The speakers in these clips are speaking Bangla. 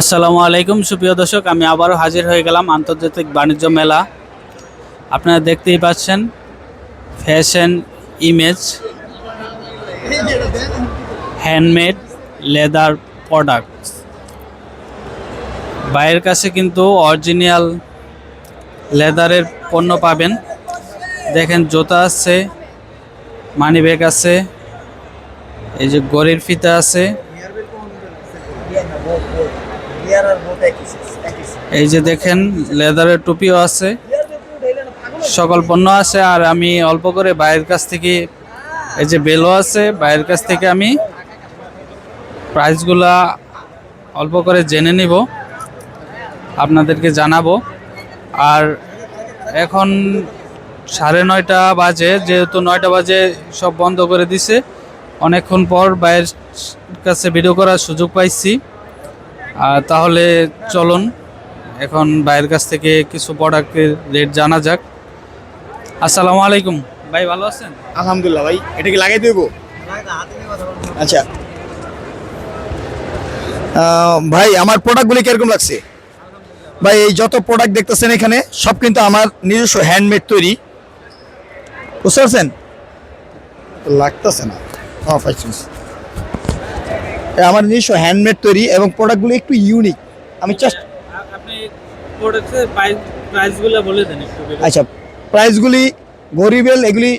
আসসালামু আলাইকুম, সুপ্রিয় দর্শক, আমি আবারও হাজির হয়ে গেলাম আন্তর্জাতিক বাণিজ্য মেলা। আপনারা দেখতেই পাচ্ছেন fashion image handmade leather products বাইরের কাছে কিন্তু অরিজিনাল লেদারের পণ্য পাবেন। দেখেন, জুতা আছে মানি ব্যাগ আছে, এই যে গড়ির ফিতা আছে। এই যে দেখেন, লেদারের টুপিও আছে। সকল পণ্য আছে আর আমি অল্প করে বাইরের কাছ থেকে এই যে বেলও আছে, বাইরের কাছ থেকে আমি প্রাইসগুলা অল্প করে জেনে নিব, আপনাদেরকে জানাব। আর এখন সাড়ে নয়টা বাজে, যেহেতু নয়টা বাজে সব বন্ধ করে দিছে, অনেকক্ষণ পর বাইরের কাছে ভিডিও করার সুযোগ পাইছি। তাহলে চলুন, এখন বাইরের কাছ থেকে কিছু প্রোডাক্টের রেট জানা যাক। আসসালামু আলাইকুম, ভাই ভালো আছেন? আলহামদুলিল্লাহ ভাই, এটা কি লাগাই দেবো? আচ্ছা। ভাই, আমার প্রোডাক্টগুলি কীরকম লাগছে? ভাই, এই যত প্রোডাক্ট দেখতেছেন এখানে, সব কিন্তু আমার নিজস্ব হ্যান্ডমেড তৈরি। বুঝতে পারছেন? লাগতেছে না। হ্যাঁ আমার নিজস্ব হ্যান্ডমেড তৈরি এবং প্রোডাক্টগুলি একটু ইউনিক আমি জাস্ট আপনি প্রোডাক্টের প্রাইসগুলো বলে দেন একটু আচ্ছা প্রাইসগুলি গরিবেল এগুলি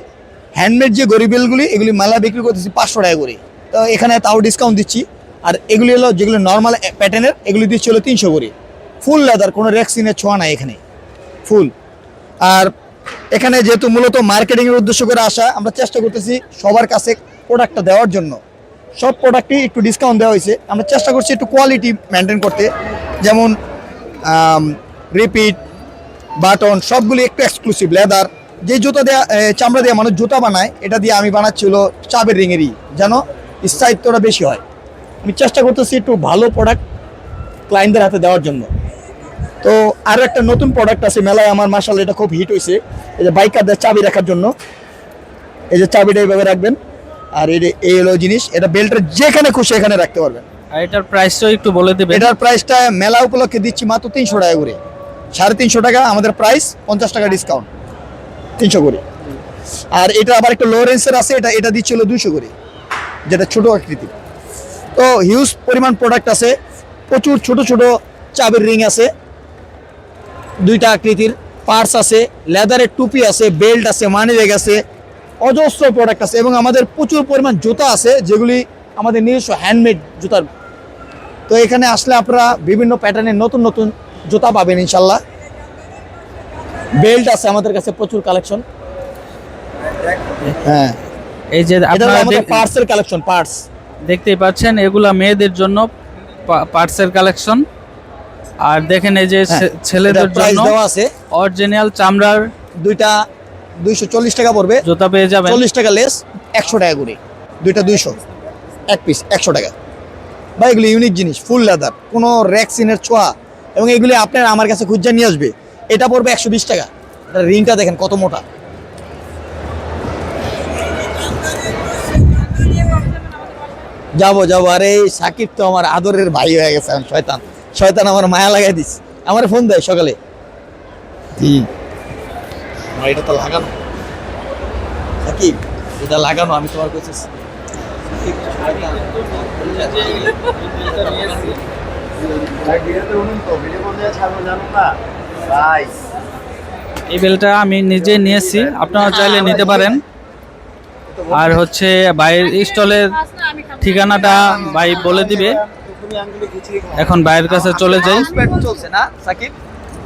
হ্যান্ডমেড যে গরিবেলগুলি এগুলি মালা বিক্রি করতেছি পাঁচশো টাকা করে। তো এখানে তাও ডিসকাউন্ট দিচ্ছি। আর এগুলি হলো যেগুলো নর্মাল প্যাটার্নের এগুলি দিচ্ছি হলো তিনশো করে। ফুল লেদার কোনো রেক্সিনের ছোঁয়া নাই এখানে। ফুল আর এখানে যেহেতু মূলত মার্কেটিংয়ের উদ্দেশ্য করে আসা আমরা চেষ্টা করতেছি সবার কাছে প্রোডাক্টটা দেওয়ার জন্য। সব প্রোডাক্টই একটু ডিসকাউন্ট দেওয়া হয়েছে। আমরা চেষ্টা করছি একটু কোয়ালিটি মেনটেন করতে। যেমন রিপিট বাটন সবগুলি একটু এক্সক্লুসিভ লেদার যে জুতা দেওয়া চামড়া দিয়ে মানুষ জুতা বানায়, এটা দিয়ে আমি বানাচ্ছিল চাবের রিঙেরই যেন স্থায়িত্বটা বেশি হয়। আমি চেষ্টা করতেছি একটু ভালো প্রোডাক্ট ক্লায়েন্টদের হাতে দেওয়ার জন্য। তো আরও একটা নতুন প্রোডাক্ট আছে, মেলায় আমার মার্শাল এটা খুব হিট হয়েছে এই যে বাইকারদের চাবি রাখার জন্য। এই যে চাবিটা এইভাবে রাখবেন। আর এই হলো জিনিস এটা বেল্টের যেখানে খুশি এখানে রাখতে পারবেন। আর এটার প্রাইসটাও একটু বলে দেবেন। এটার প্রাইসটা মেলা উপলক্ষে দিচ্ছি মাত্র তিনশো টাকা করে। সাড়ে তিনশো টাকা আমাদের প্রাইস পঞ্চাশ টাকা ডিসকাউন্ট তিনশো করে। আর এটা আবার একটা লো রেঞ্জের আছে এটা এটা দিচ্ছিল দুইশো করে যেটা ছোট আকৃতি তো হিউজ পরিমাণ প্রোডাক্ট আছে প্রচুর ছোট ছোট চাবির রিং আছে। দুইটা আকৃতির পার্স আছে লেদারের টুপি আছে বেল্ট আছে মানি ব্যাগ আছে। অজস্র প্রোডাক্ট আছে এবং আমাদের প্রচুর পরিমাণ জুতা আছে যেগুলি আমাদের নিজস্ব হ্যান্ডমেড জুতার। তো এখানে আসলে আপনারা বিভিন্ন প্যাটার্নের নতুন নতুন জুতা পাবেন ইনশাল্লাহ। বেল্ট আছে আমাদের কাছে প্রচুর কালেকশন হ্যাঁ। এই যে আমাদের পার্টসের কালেকশন পার্টস দেখতেই পাচ্ছেন এগুলা মেয়েদের জন্য পার্টসের কালেকশন আর দেখেন এই যে ছেলেদের জন্য অরিজিনাল চামড়ার দুইটা দুইশো চল্লিশ টাকা পড়বে। জুতা পেয়ে যাবেন। চল্লিশ টাকা লেস একশো টাকা করে দুইটা দুইশো। এক পিস একশো টাকা। বা এগুলি ইউনিক জিনিস ফুল লেদার কোনো র্যাক্সিনের ছোঁয়া। এবং এগুলি আপনার আমার কাছে খুঁজে নিয়ে আসবে। এটা পড়বে একশো বিশ টাকা। এটা রিংটা দেখেন কত মোটা। যাব যাব। আরে সাকিব তো আমার আদরের ভাই হয়ে গেছে এখন শয়তান। শয়তান আমার মায়া লাগাই দিস আমার ফোন দেয় সকালে। হুম। আমার এটা তো লাগানো। সাকিব এটা লাগানো আমি তোমার কাছে এই বেলটা আমি নিজে নিয়েছি আপনারা চাইলে নিতে পারেন। আর হচ্ছে বাইরের স্টলের ঠিকানাটা ভাই বলে দিবে। এখন বাইরের কাছে চলে যাই। না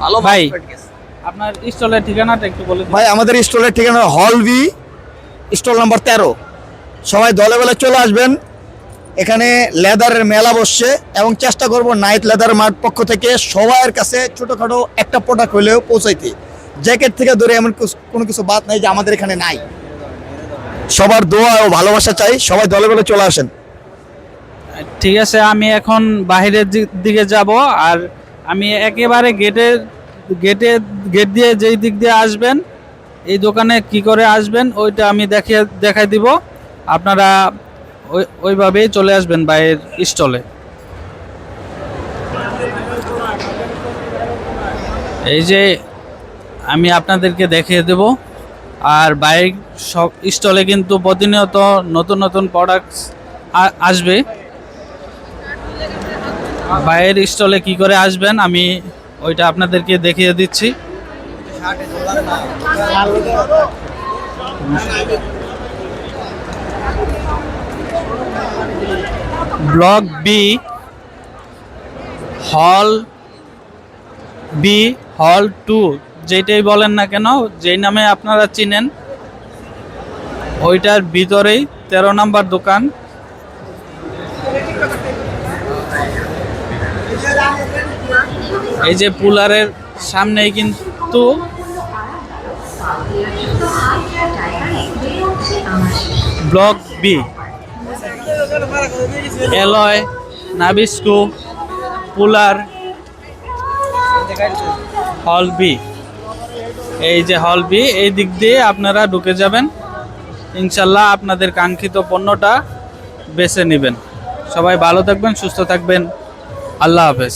ভালো ভাই। আপনার স্টলের ঠিকানাটা একটু বলে ভাই আমাদের স্টলের ঠিকানা হল ভি স্টল নাম্বার তেরো। সবাই দলে বলে চলে আসবেন। এখানে লেদারের মেলা বসছে এবং চেষ্টা করব নাইট লেদার মার্ট পক্ষ থেকে সবার কাছে ছোটোখাটো একটা প্রোডাক্ট হলেও পৌঁছাইতে। জ্যাকেট থেকে ধরে এমন কোনো কিছু বাদ নাই যে আমাদের এখানে নাই। সবার দোয়া ও ভালোবাসা চাই। সবাই দলে বলে চলে আসেন। ঠিক আছে আমি এখন বাইরের দি- দিকে যাব আর আমি একেবারে গেটের গেটে গেট দিয়ে যেই দিক দিয়ে আসবেন, এই দোকানে কি করে আসবেন, ওইটা আমি দেখিয়ে, দেখাই দিব। আপনারা ওই, ওইভাবেই চলে আসবেন বাইরের স্টলে। এই যে আমি আপনাদেরকে দেখিয়ে দেব। আর বাইক সব স্টলে কিন্তু প্রতিনিয়ত নতুন নতুন প্রোডাক্টস আসবে। বাইরের স্টলে কি করে আসবেন, আমি ওইটা আপনাদেরকে দেখিয়ে দিচ্ছি। Block B hall B hall two, যেটাই বলেন না কেন, যেই নামে আপনারা চিনেন, ওইটার ভিতরেই তেরো নাম্বার দোকান। এই যে পুলারের সামনেই কিন্তু ব্লক বি এলয়, নাবিস্কু, পুলার, হল বি এই যে হল বি এই দিক দিয়ে আপনারা ঢুকে যাবেন। ইনশাল্লাহ আপনাদের কাঙ্ক্ষিত পণ্যটা বেছে নেবেন। সবাই ভালো থাকবেন, সুস্থ থাকবেন। আল্লাহ হাফেজ।